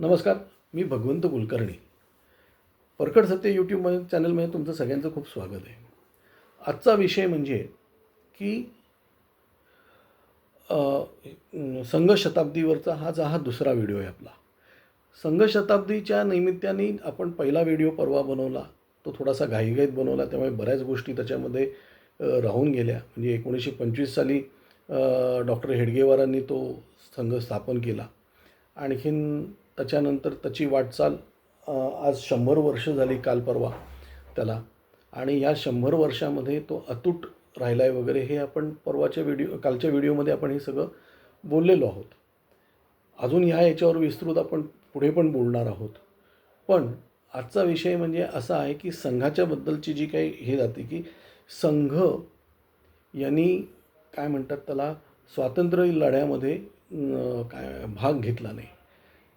नमस्कार मी भगवंत कुलकर्णी. परखड सत्य यूट्यूब चॅनलमध्ये तुमचं सगळ्यांचं खूप स्वागत आहे. आजचा विषय म्हणजे की संघ शताब्दीवरचा हा जा हा दुसरा व्हिडिओ आहे आपला. संघ शताब्दीच्या निमित्ताने आपण पहिला व्हिडिओ परवा बनवला तो थोडासा घाईघाईत बनवला त्यामुळे बऱ्याच गोष्टी त्याच्यामध्ये राहून गेल्या. म्हणजे एकोणीसशे पंचवीस साली डॉक्टर हेडगेवारांनी तो संघ स्थापन केला. आणखीन त्याच्यानंतर त्याची वाटचाल आज शंभर वर्ष झाली काल परवा त्याला. आणि या शंभर वर्षामध्ये तो अतूट राहिला आहे वगैरे हे आपण परवाच्या व्हिडिओ कालच्या व्हिडिओमध्ये आपण हे सगळं बोललेलो आहोत. अजून ह्या याच्यावर विस्तृत आपण पुढे पण बोलणार आहोत. पण आजचा विषय म्हणजे असा आहे की संघाच्याबद्दलची जी काही हे जाते की संघ यांनी काय म्हणतात त्याला स्वातंत्र्य लढ्यामध्ये काय भाग घेतला नाही.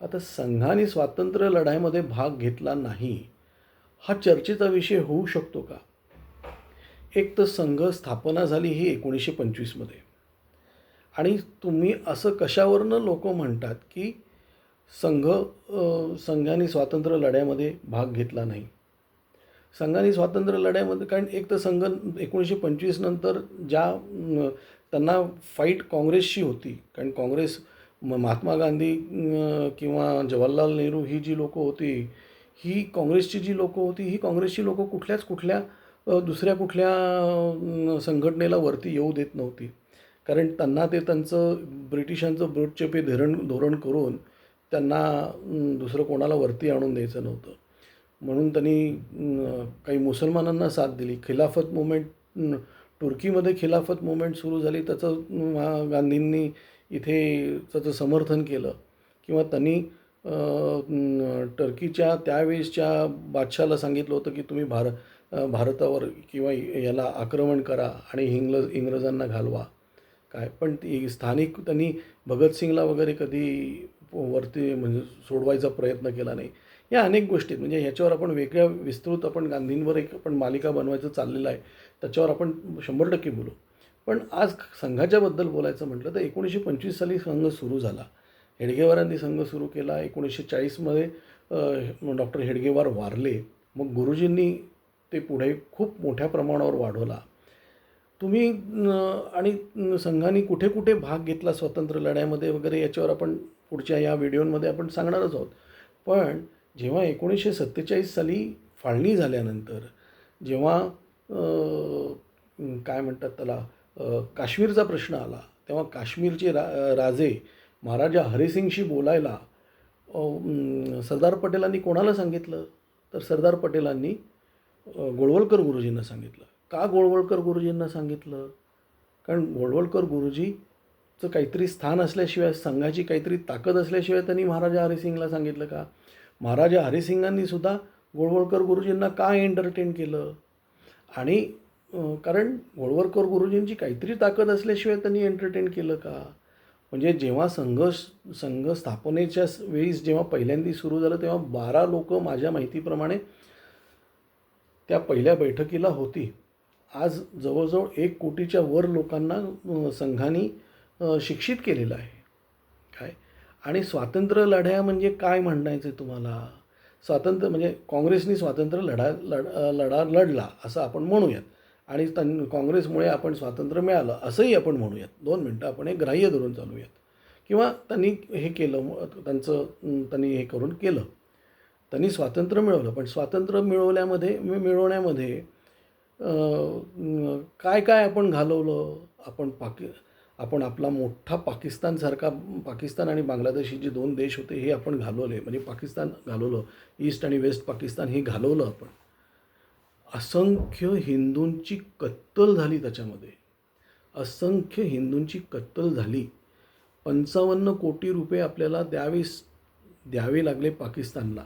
आता संघाने स्वातंत्र्य लढाईमध्ये भाग घेतला नाही हा चर्चेचा विषय होऊ शकतो का? एक तर संघ स्थापना झाली ही एकोणीसशे पंचवीसमध्ये. आणि तुम्ही असं कशावरनं लोक म्हणतात की संघ संघाने स्वातंत्र्य लढ्यामध्ये भाग घेतला नाही? संघाने स्वातंत्र्य लढ्यामध्ये कारण एक तर संघ एकोणीसशे पंचवीस नंतर ज्या त्यांना फाईट काँग्रेसशी होती कारण काँग्रेस म- महात्मा गांधी किंवा जवाहरलाल नेहरू ही जी लोकं होती ही काँग्रेसची जी लोकं होती ही काँग्रेसची लोकं कुठल्याच कुठल्या दुसऱ्या कुठल्या संघटनेला वरती येऊ देत नव्हती. कारण त्यांना ते त्यांचं ब्रिटिशांचं ब्रोटचेपे धरण धोरण करून त्यांना दुसरं कोणाला वरती आणून द्यायचं नव्हतं. म्हणून त्यांनी काही मुसलमानांना साथ दिली. खिलाफत मुवमेंट तुर्कीमध्ये खिलाफत मुवमेंट सुरू झाली. त्याचं गांधींनी इथे त्याचं समर्थन केलं किंवा त्यांनी टर्कीच्या त्यावेळेसच्या बादशाला सांगितलं होतं की तुम्ही भार भारतावर किंवा याला आक्रमण करा आणि इंग्रज इंग्रजांना घालवा. काय? पण ती स्थानिक त्यांनी भगतसिंगला वगैरे कधी वरती म्हणजे सोडवायचा प्रयत्न केला नाही. या अनेक गोष्टी आहेत. म्हणजे ह्याच्यावर आपण वेगळ्या विस्तृत आपण गांधींवर एक आपण मालिका बनवायचं चाललेलं आहे. त्याच्यावर आपण शंभर टक्के बोलू. पण आज संघाच्याबद्दल बोलायचं म्हटलं तर एकोणीसशे पंचवीस साली संघ सुरू झाला. हेडगेवारांनी संघ सुरू केला. एकोणीसशे चाळीसमध्ये डॉक्टर हेडगेवार वारले. मग गुरुजींनी ते पुढे खूप मोठ्या प्रमाणावर वाढवला. तुम्ही आणि संघाने कुठे कुठे भाग घेतला स्वातंत्र्य लढ्यामध्ये वगैरे याच्यावर आपण पुढच्या या व्हिडिओमध्ये आपण सांगणारच आहोत. पण जेव्हा एकोणीसशे सत्तेचाळीस साली फाळणी झाल्यानंतर जेव्हा काय म्हणतात त्याला काश्मीरचा प्रश्न आला. तेव्हा काश्मीरचे रा राजे महाराजा हरिसिंगशी बोलायला सरदार पटेलांनी कोणाला सांगितलं? तर सरदार पटेलांनी गोळवलकर गुरुजींना सांगितलं. का गोळवलकर गुरुजींना सांगितलं? कारण गोळवलकर गुरुजीचं काहीतरी स्थान असल्याशिवाय संघाची काहीतरी ताकद असल्याशिवाय त्यांनी महाराजा हरिसिंगला सांगितलं का? महाराजा हरिसिंगांनी सुद्धा गोळवलकर गुरुजींना का एंटरटेन केलं? आणि कारण गोळवलकर गुरुजींची काहीतरी ताकद असल्याशिवाय त्यांनी एंटरटेन केलं का? म्हणजे जेव्हा संघ संघ स्थापनेच्या वेळीस जेव्हा पहिल्यांदा सुरू झालं तेव्हा बारा लोक माझ्या माहितीप्रमाणे त्या पहिल्या बैठकीला होती. आज जवळजवळ एक कोटीच्या वर लोकांना संघाने शिक्षित केलेलं आहे. काय? आणि स्वातंत्र्य लढ्या म्हणजे काय म्हणायचं आहे तुम्हाला? स्वातंत्र्य म्हणजे काँग्रेसनी स्वातंत्र्य लढा लढ लढा लढला असं आपण म्हणूयात. आणि त्यां काँग्रेसमुळे आपण स्वातंत्र्य मिळालं असंही आपण म्हणूयात. दोन मिनटं आपण हे ग्राह्य धरून चालूयात. किंवा त्यांनी हे केलं त्यांचं त्यांनी हे करून केलं. त्यांनी स्वातंत्र्य मिळवलं पण स्वातंत्र्य मिळवल्यामध्ये मिळवण्यामध्ये काय काय आपण घालवलं? आपण पाकि आपण आपला मोठा पाकिस्तानसारखा पाकिस्तान आणि बांगलादेश जे दोन देश होते हे आपण घालवले. म्हणजे पाकिस्तान घालवलं ईस्ट आणि वेस्ट पाकिस्तान हे घालवलं आपण. असंख्य हिंदूंची कत्तल झाली त्याच्यामध्ये. असंख्य हिंदूंची कत्तल झाली. पंचावन्न कोटी रुपये आपल्याला द्यावीस द्यावे लागले पाकिस्तानला.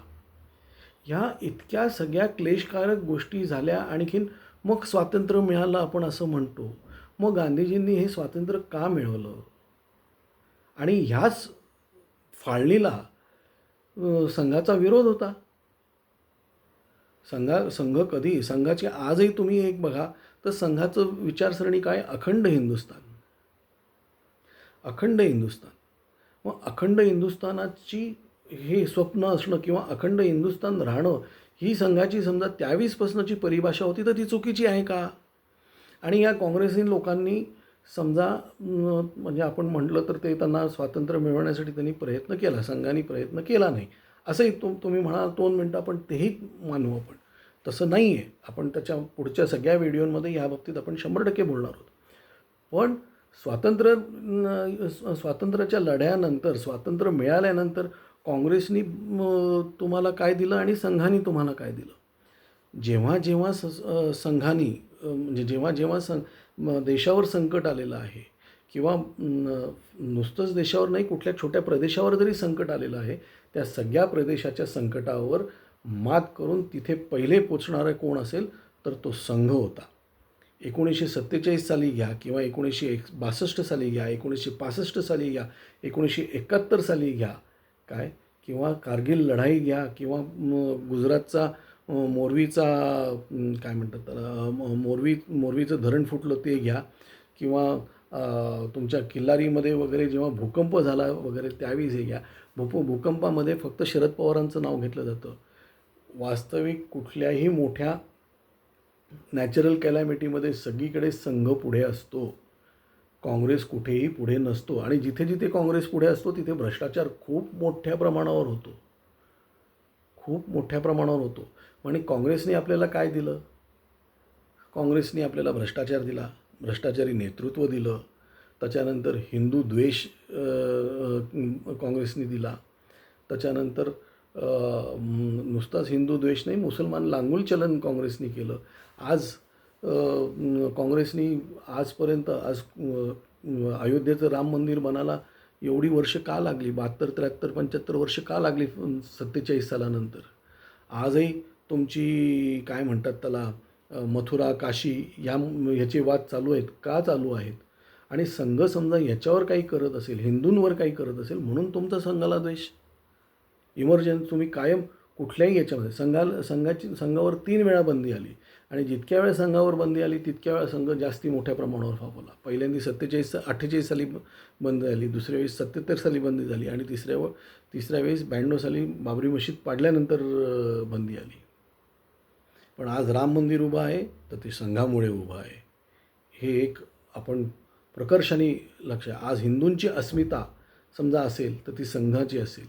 ह्या इतक्या सगळ्या क्लेशकारक गोष्टी झाल्या आणखीन मग स्वातंत्र्य मिळालं आपण असं म्हणतो. मग गांधीजींनी हे स्वातंत्र्य का मिळवलं? आणि ह्याच फाळणीला संघाचा विरोध होता. संघा संघ कधी? संघाची आजही तुम्ही एक बघा तर संघाचं विचारसरणी काय? अखंड हिंदुस्थान. अखंड हिंदुस्थान. मग अखंड हिंदुस्थानाची हे स्वप्न असणं किंवा अखंड हिंदुस्थान राहणं ही संघाची समजा त्यावीसपासूनची परिभाषा होती तर ती चुकीची आहे का? आणि या काँग्रेसी लोकांनी समजा म्हणजे आपण म्हटलं तर ते त्यांना स्वातंत्र्य मिळवण्यासाठी त्यांनी प्रयत्न केला संघाने प्रयत्न केला नाही. असंही तुम तुम्ही म्हणाल दोन मिनटं आपण तेही मानू आपण. तसं नाही आहे आपण त्याच्या पुढच्या सगळ्या व्हिडिओमध्ये या बाबतीत आपण शंभर टक्के बोलणार आहोत. पण स्वातंत्र्य स्वातंत्र्याच्या लढ्यानंतर स्वातंत्र्य मिळाल्यानंतर काँग्रेसनी तुम्हाला काय दिलं आणि संघाने तुम्हाला काय दिलं? जेव्हा जेव्हा स संघानी म्हणजे जेव्हा जेव्हा सं देशावर संकट आलेलं आहे किंवा न, नुसतंच देशावर नाही कुठल्या छोट्या प्रदेशावर जरी संकट आलेलं आहे त्या सगळ्या प्रदेशाच्या संकटावर मात करून तिथे पहिले पोचणारा कोण असेल तर तो संघ होता. एकोणीसशे सत्तेचाळीस साली घ्या किंवा एकोणीसशे एक बासष्ट साली घ्या एकोणीसशे पासष्ट साली घ्या एकोणीसशे एकाहत्तर साली घ्या. काय? किंवा कारगिल लढाई घ्या किंवा गुजरातचा मोरवीचा काय म्हणतात त्याला मोरवी मोरवीचं धरण फुटलं ते घ्या किंवा तुमच्या किल्लारीमध्ये वगैरे जेव्हा भूकंप झाला वगैरे त्यावेळी हे घ्या. भूप भूकंपामध्ये फक्त शरद पवारांचं नाव घेतलं जातं. वास्तविक कुठल्याही मोठ्या नॅचरल कॅलॅमिटीमध्ये सगळीकडे संघ पुढे असतो. काँग्रेस कुठेही पुढे नसतो. आणि जिथे जिथे काँग्रेस पुढे असतो तिथे भ्रष्टाचार खूप मोठ्या प्रमाणावर होतो. खूप मोठ्या प्रमाणावर होतो. आणि काँग्रेसने आपल्याला काय दिलं? काँग्रेसने आपल्याला भ्रष्टाचार दिला. भ्रष्टाचारी नेतृत्व दिलं त्याच्यानंतर हिंदू द्वेष काँग्रेसने दिला त्याच्यानंतर नुसताच हिंदू द्वेष नाही मुसलमान लांगुल चलन काँग्रेसने केलं. आज काँग्रेसनी आजपर्यंत आज अयोध्येचं राम मंदिर बनायला एवढी वर्ष का लागली? बहात्तर त्र्याहत्तर पंच्याहत्तर वर्ष का लागली? सत्तेचाळीस सालानंतर. आजही तुमची काय म्हणतात त्याला? मथुरा काशी या ह्याचे वाद चालू आहेत. का चालू आहेत? आणि संघ समजा याच्यावर काही करत असेल हिंदूंवर काही करत असेल म्हणून तुमचा संघाला द्वेष? इमर्जन्सी तुम्ही कायम कुठल्याही याच्यामध्ये संघाला संघाची संघावर तीन वेळा बंदी आली. आणि जितक्या वेळा संघावर बंदी आली तितक्या वेळा संघ जास्ती मोठ्या प्रमाणावर फावला पहिल्यांदा सत्तेचाळीस अठ्ठेचाळीस साली बंद झाली दुसऱ्या वेळेस सत्याहत्तर साली बंदी झाली आणि तिसऱ्या व तिसऱ्या वेळेस ब्याण्णव साली बाबरी मशीद पाडल्यानंतर बंदी आली. पण आज राम मंदिर उभं आहे तर ते संघामुळे उभं आहे. हे एक आपण प्रकर्षाने लक्ष आज हिंदूंची अस्मिता समजा असेल तर ती संघाची असेल.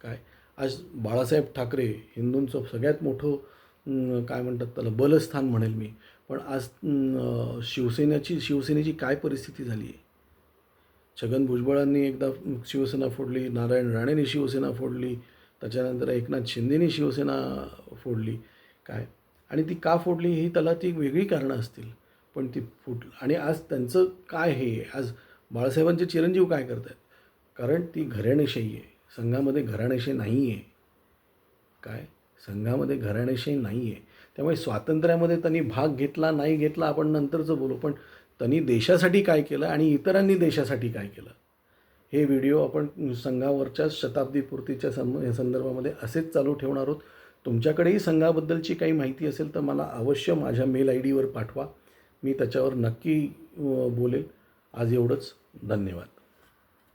काय? आज बाळासाहेब ठाकरे हिंदूंचं सगळ्यात मोठं काय म्हणतात त्याला बलस्थान म्हणेल मी. पण आज शिवसेनेची शिवसेनेची काय परिस्थिती झाली आहे? छगन भुजबळांनी एकदा शिवसेना फोडली नारायण राणेंनी शिवसेना फोडली त्याच्यानंतर एकनाथ शिंदेनी शिवसेना फोडली. काय? आणि ती का फोडली ही त्याला ती वेगळी कारणं असतील. पण ती फुट आणि आज त्यांचं काय हे? आहे? आज बाळासाहेबांचे चिरंजीव काय करत आहेत कारण ती घराणेशाही आहे. संघामध्ये घराणेशाही नाही आहे काय? संघामध्ये घराणेशाही नाही आहे त्यामुळे स्वातंत्र्यामध्ये त्यांनी भाग घेतला नाही घेतला आपण नंतरचं बोलू. पण त्यांनी देशासाठी काय केलं आणि इतरांनी देशासाठी काय केलं? हे व्हिडिओ आपण संघावरच्या शताब्दीपूर्तीच्या सं या संदर्भामध्ये असेच चालू ठेवणार आहोत. तुमच्याकडेही संघाबद्दलची काही माहिती असेल तर मला अवश्य माझ्या मेल आय डीवर पाठवा. मी त्याच्यावर नक्की बोलेल. आज एवढंच. धन्यवाद.